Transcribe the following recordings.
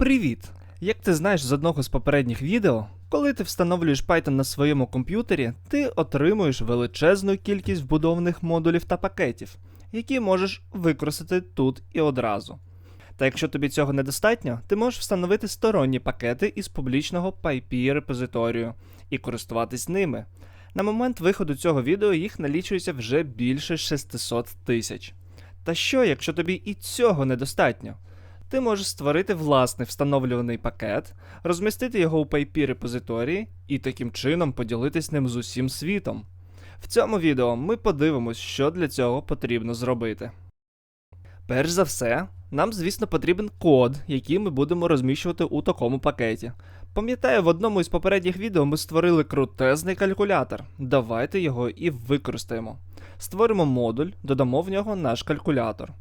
Привіт! Як ти знаєш з одного з попередніх відео, коли ти встановлюєш Python на своєму комп'ютері, ти отримуєш величезну кількість вбудованих модулів та пакетів, які можеш використати тут і одразу. Та якщо тобі цього недостатньо, ти можеш встановити сторонні пакети із публічного PyP репозиторію і користуватись ними. На момент виходу цього відео їх налічується вже більше 600 тисяч. Та що, якщо тобі і цього недостатньо? Ти можеш створити власний встановлюваний пакет, розмістити його у PyP репозиторії і таким чином поділитись ним з усім світом. В цьому відео ми подивимось, що для цього потрібно зробити. Перш за все, нам, звісно, потрібен код, який ми будемо розміщувати у такому пакеті. Пам'ятаю, в одному із попередніх відео ми створили крутезний калькулятор. Давайте його і використаємо. Створимо модуль, додамо в нього наш калькулятор.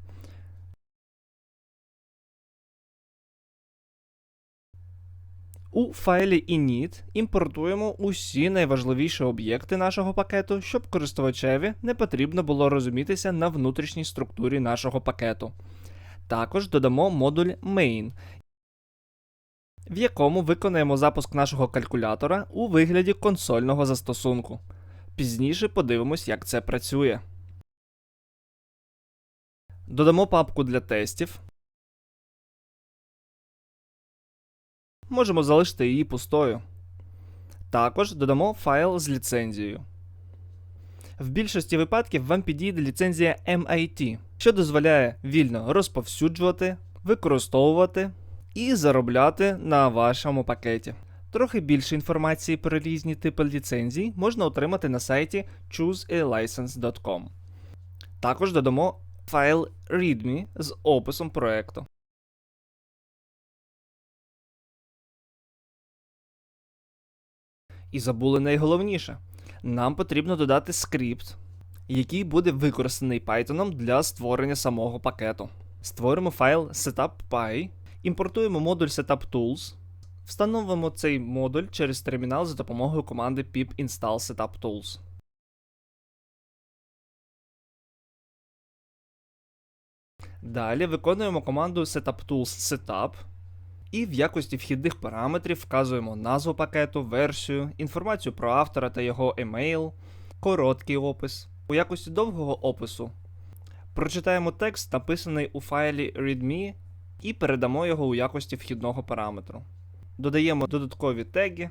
У файлі init імпортуємо усі найважливіші об'єкти нашого пакету, щоб користувачеві не потрібно було розумітися на внутрішній структурі нашого пакету. Також додамо модуль main, в якому виконаємо запуск нашого калькулятора у вигляді консольного застосунку. Пізніше подивимось, як це працює. Додамо папку для тестів. Можемо залишити її пустою. Також додамо файл з ліцензією. В більшості випадків вам підійде ліцензія MIT, що дозволяє вільно розповсюджувати, використовувати і заробляти на вашому пакеті. Трохи більше інформації про різні типи ліцензій можна отримати на сайті choosealicense.com. Також додамо файл README з описом проекту. І забули найголовніше. Нам потрібно додати скрипт, який буде використаний Python для створення самого пакету. Створимо файл setup.py, імпортуємо модуль setup.tools, встановимо цей модуль через термінал за допомогою команди pip install setup.tools. Далі виконуємо команду setup.tools setup і в якості вхідних параметрів вказуємо назву пакету, версію, інформацію про автора та його емейл, короткий опис. У якості довгого опису прочитаємо текст, написаний у файлі readme, і передамо його у якості вхідного параметру. Додаємо додаткові теги,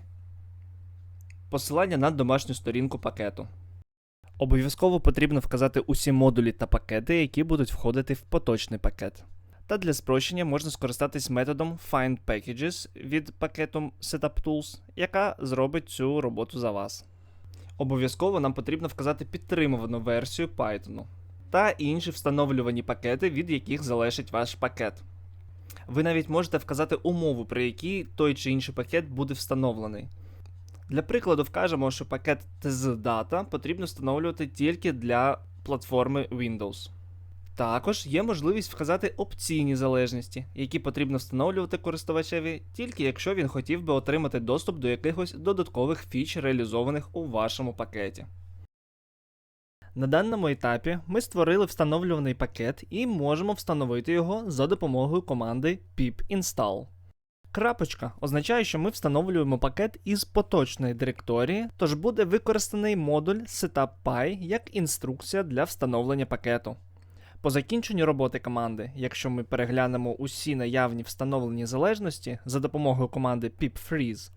посилання на домашню сторінку пакету. Обов'язково потрібно вказати усі модулі та пакети, які будуть входити в поточний пакет. Та для спрощення можна скористатись методом Find Packages від пакету SetupTools, яка зробить цю роботу за вас. Обов'язково нам потрібно вказати підтримувану версію Python та інші встановлювані пакети, від яких залежить ваш пакет. Ви навіть можете вказати умову, при якій той чи інший пакет буде встановлений. Для прикладу, вкажемо, що пакет TZData потрібно встановлювати тільки для платформи Windows. Також є можливість вказати опційні залежності, які потрібно встановлювати користувачеві тільки якщо він хотів би отримати доступ до якихось додаткових фіч, реалізованих у вашому пакеті. На даному етапі ми створили встановлюваний пакет і можемо встановити його за допомогою команди pip install. Крапочка означає, що ми встановлюємо пакет із поточної директорії, тож буде використаний модуль setup.py як інструкція для встановлення пакету. По закінченню роботи команди, якщо ми переглянемо усі наявні встановлені залежності за допомогою команди pipfreeze,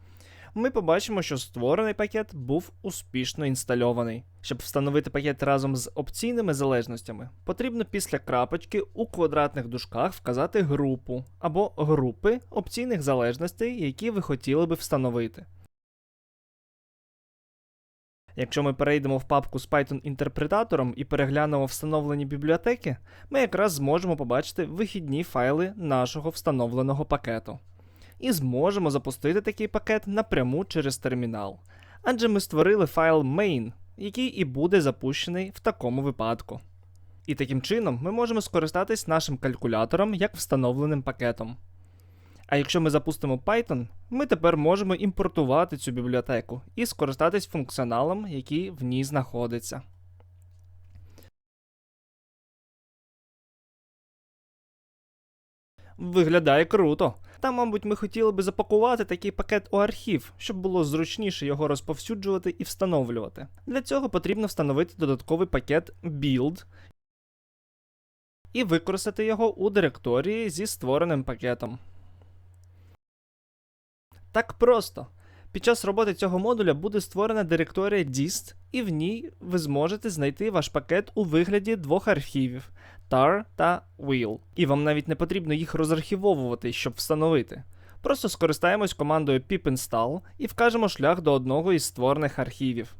ми побачимо, що створений пакет був успішно інстальований. Щоб встановити пакет разом з опційними залежностями, потрібно після крапочки у квадратних дужках вказати групу або групи опційних залежностей, які ви хотіли би встановити. Якщо ми перейдемо в папку з Python інтерпретатором і переглянемо встановлені бібліотеки, ми якраз зможемо побачити вихідні файли нашого встановленого пакету. І зможемо запустити такий пакет напряму через термінал. Адже ми створили файл main, який і буде запущений в такому випадку. І таким чином ми можемо скористатись нашим калькулятором як встановленим пакетом. А якщо ми запустимо Python, ми тепер можемо імпортувати цю бібліотеку і скористатись функціоналом, який в ній знаходиться. Виглядає круто. Та, мабуть, ми хотіли би запакувати такий пакет у архів, щоб було зручніше його розповсюджувати і встановлювати. Для цього потрібно встановити додатковий пакет build і використати його у директорії зі створеним пакетом. Так просто. Під час роботи цього модуля буде створена директорія dist, і в ній ви зможете знайти ваш пакет у вигляді двох архівів tar та wheel. І вам навіть не потрібно їх розархівовувати, щоб встановити. Просто скористаємось командою pip install і вкажемо шлях до одного із створених архівів.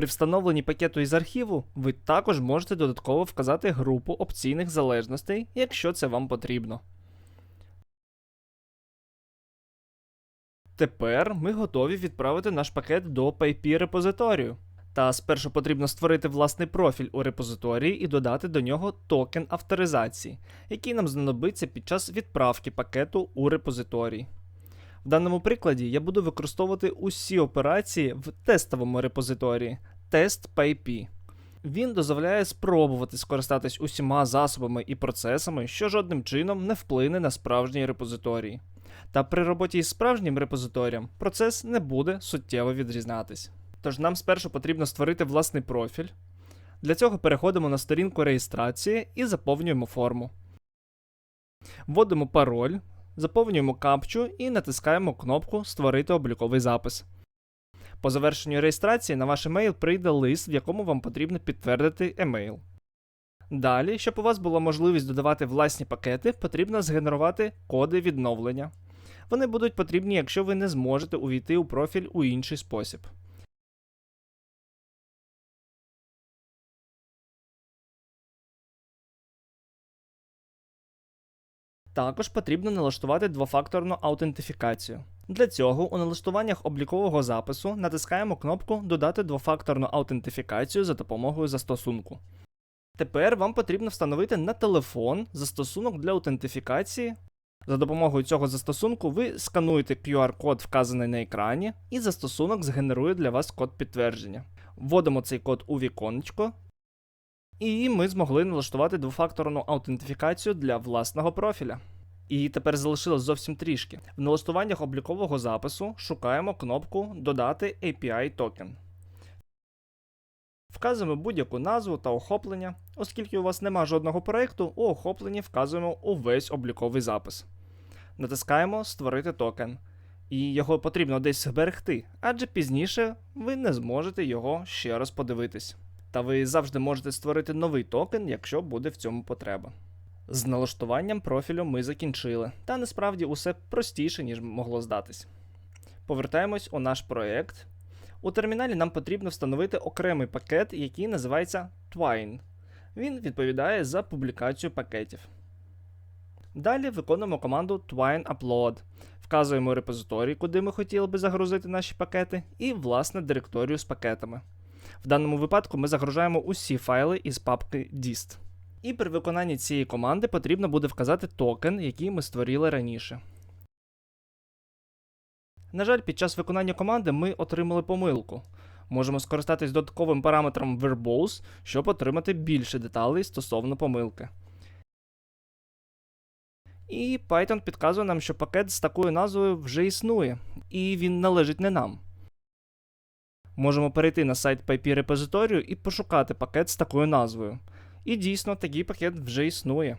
При встановленні пакету із архіву ви також можете додатково вказати групу опційних залежностей, якщо це вам потрібно. Тепер ми готові відправити наш пакет до PyP репозиторію. Та спершу потрібно створити власний профіль у репозиторії і додати до нього токен авторизації, який нам знадобиться під час відправки пакету у репозиторій. В даному прикладі я буду використовувати усі операції в тестовому репозиторії тест PyP. Він дозволяє спробувати скористатись усіма засобами і процесами, що жодним чином не вплине на справжній репозиторій. Та при роботі із справжнім репозиторієм процес не буде суттєво відрізнятись. Тож нам спершу потрібно створити власний профіль. Для цього переходимо на сторінку реєстрації і заповнюємо форму. Вводимо пароль, заповнюємо капчу і натискаємо кнопку Створити обліковий запис. По завершенню реєстрації на ваш емейл прийде лист, в якому вам потрібно підтвердити емейл. Далі, щоб у вас була можливість додавати власні пакети, потрібно згенерувати коди відновлення. Вони будуть потрібні, якщо ви не зможете увійти у профіль у інший спосіб. Також потрібно налаштувати двофакторну аутентифікацію. Для цього у налаштуваннях облікового запису натискаємо кнопку Додати двофакторну аутентифікацію за допомогою застосунку. Тепер вам потрібно встановити на телефон застосунок для аутентифікації. За допомогою цього застосунку ви скануєте QR-код, вказаний на екрані, і застосунок згенерує для вас код підтвердження. Вводимо цей код у віконечко, і ми змогли налаштувати двофакторну аутентифікацію для власного профіля. І тепер залишилось зовсім трішки. В налаштуваннях облікового запису шукаємо кнопку Додати API токен. Вказуємо будь-яку назву та охоплення. Оскільки у вас нема жодного проєкту, у охопленні вказуємо увесь обліковий запис. Натискаємо Створити токен. І його потрібно десь зберегти, адже пізніше ви не зможете його ще раз подивитись. Та ви завжди можете створити новий токен, якщо буде в цьому потреба. З налаштуванням профілю ми закінчили, та насправді усе простіше, ніж могло здатись. Повертаємось у наш проєкт. У терміналі нам потрібно встановити окремий пакет, який називається Twine. Він відповідає за публікацію пакетів. Далі виконуємо команду Twine Upload, вказуємо репозиторій, куди ми хотіли би загрузити наші пакети, і власне директорію з пакетами. В даному випадку ми загружаємо усі файли із папки dist. І при виконанні цієї команди потрібно буде вказати токен, який ми створили раніше. На жаль, під час виконання команди ми отримали помилку. Можемо скористатись додатковим параметром verbose, щоб отримати більше деталей стосовно помилки. І Python підказує нам, що пакет з такою назвою вже існує, і він належить не нам. Можемо перейти на сайт PyP репозиторію і пошукати пакет з такою назвою. І дійсно, такий пакет вже існує.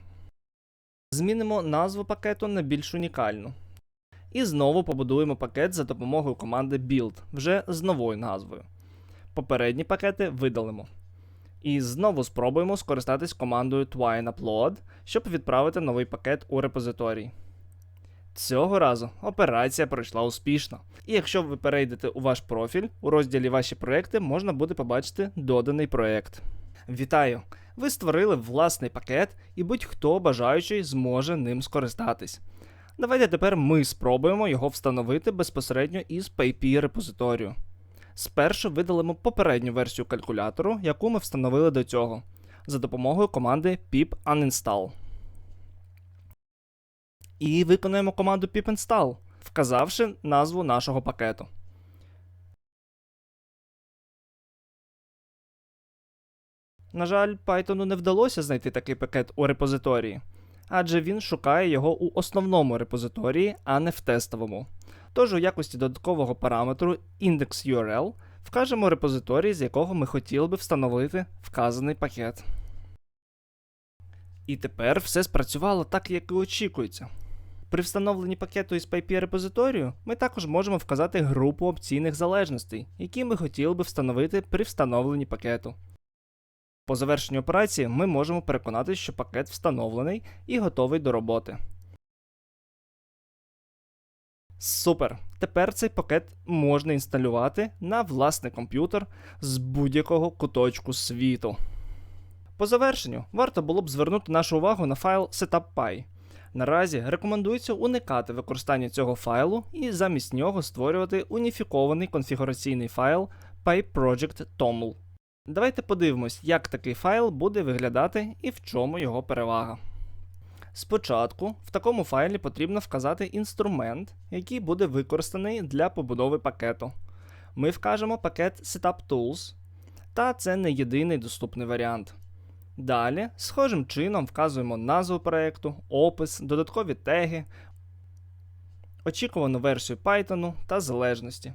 Змінимо назву пакету на більш унікальну. І знову побудуємо пакет за допомогою команди build вже з новою назвою. Попередні пакети видалимо. І знову спробуємо скористатись командою twine upload, щоб відправити новий пакет у репозиторій. Цього разу операція пройшла успішно. І якщо ви перейдете у ваш профіль, у розділі Ваші проекти можна буде побачити доданий проект. Вітаю! Ви створили власний пакет, і будь-хто бажаючий зможе ним скористатись. Давайте тепер ми спробуємо його встановити безпосередньо із PyP репозиторію. Спершу видалимо попередню версію калькулятору, яку ми встановили до цього, за допомогою команди pip uninstall. І виконуємо команду pip install, вказавши назву нашого пакету. На жаль, Python не вдалося знайти такий пакет у репозиторії, адже він шукає його у основному репозиторії, а не в тестовому. Тож у якості додаткового параметру index.url вкажемо репозиторій, з якого ми хотіли би встановити вказаний пакет. І тепер все спрацювало так, як і очікується. При встановленні пакету із PyP репозиторію ми також можемо вказати групу опційних залежностей, які ми хотіли би встановити при встановленні пакету. По завершенню операції ми можемо переконатися, що пакет встановлений і готовий до роботи. Супер! Тепер цей пакет можна інсталювати на власний комп'ютер з будь-якого куточку світу. По завершенню варто було б звернути нашу увагу на файл setup.py. Наразі рекомендується уникати використання цього файлу і замість нього створювати уніфікований конфігураційний файл pyproject.toml. Давайте подивимось, як такий файл буде виглядати і в чому його перевага. Спочатку в такому файлі потрібно вказати інструмент, який буде використаний для побудови пакету. Ми вкажемо пакет SetupTools, та це не єдиний доступний варіант. Далі, схожим чином вказуємо назву проєкту, опис, додаткові теги, очікувану версію Python та залежності.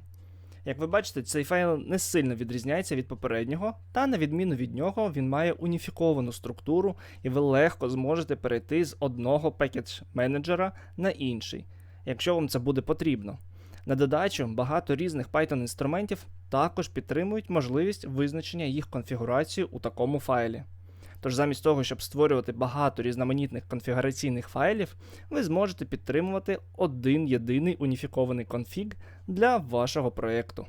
Як ви бачите, цей файл не сильно відрізняється від попереднього, та на відміну від нього, він має уніфіковану структуру, і ви легко зможете перейти з одного пакет менеджера на інший, якщо вам це буде потрібно. На додачу, багато різних Python інструментів також підтримують можливість визначення їх конфігурації у такому файлі. Тож замість того, щоб створювати багато різноманітних конфігураційних файлів, ви зможете підтримувати один єдиний уніфікований конфіг для вашого проєкту.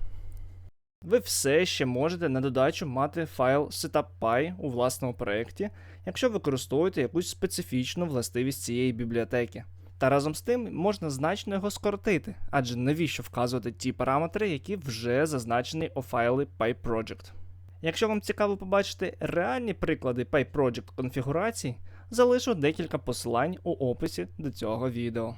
Ви все ще можете на додачу мати файл setup.py у власному проєкті, якщо використовуєте якусь специфічну властивість цієї бібліотеки. Та разом з тим можна значно його скоротити, адже навіщо вказувати ті параметри, які вже зазначені у файлі PyProject. Якщо вам цікаво побачити реальні приклади PyProject конфігурацій, залишу декілька посилань у описі до цього відео.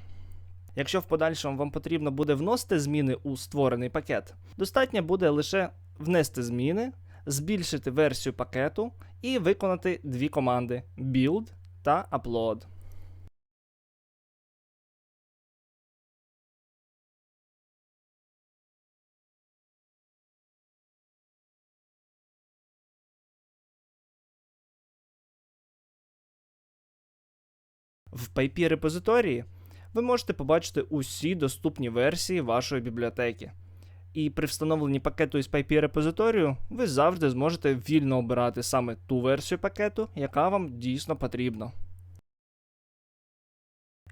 Якщо в подальшому вам потрібно буде вносити зміни у створений пакет, достатньо буде лише внести зміни, збільшити версію пакету і виконати дві команди build та upload. В PyP репозиторії ви можете побачити усі доступні версії вашої бібліотеки. І при встановленні пакету із PyP репозиторію ви завжди зможете вільно обирати саме ту версію пакету, яка вам дійсно потрібна.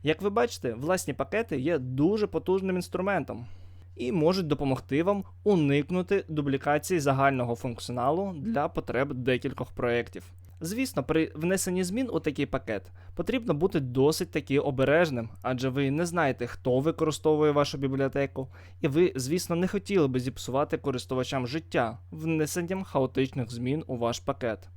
Як ви бачите, власні пакети є дуже потужним інструментом і можуть допомогти вам уникнути дублікації загального функціоналу для потреб декількох проєктів. Звісно, при внесенні змін у такий пакет потрібно бути досить таки обережним, адже ви не знаєте, хто використовує вашу бібліотеку, і ви, звісно, не хотіли би зіпсувати користувачам життя внесенням хаотичних змін у ваш пакет.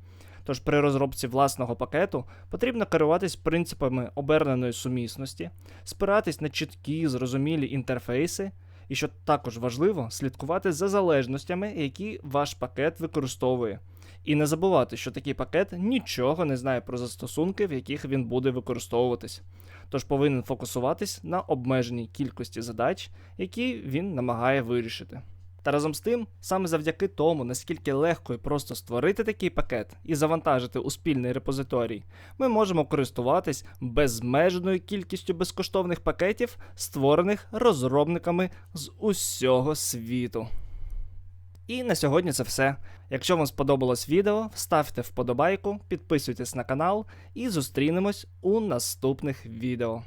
Тож при розробці власного пакету потрібно керуватись принципами оберненої сумісності, спиратись на чіткі, зрозумілі інтерфейси, і що також важливо, слідкувати за залежностями, які ваш пакет використовує. І не забувати, що такий пакет нічого не знає про застосунки, в яких він буде використовуватись. Тож повинен фокусуватись на обмеженій кількості задач, які він намагає вирішити. Та разом з тим, саме завдяки тому, наскільки легко і просто створити такий пакет і завантажити у спільний репозиторій, ми можемо користуватись безмежною кількістю безкоштовних пакетів, створених розробниками з усього світу. І на сьогодні це все. Якщо вам сподобалось відео, ставте вподобайку, підписуйтесь на канал і зустрінемось у наступних відео.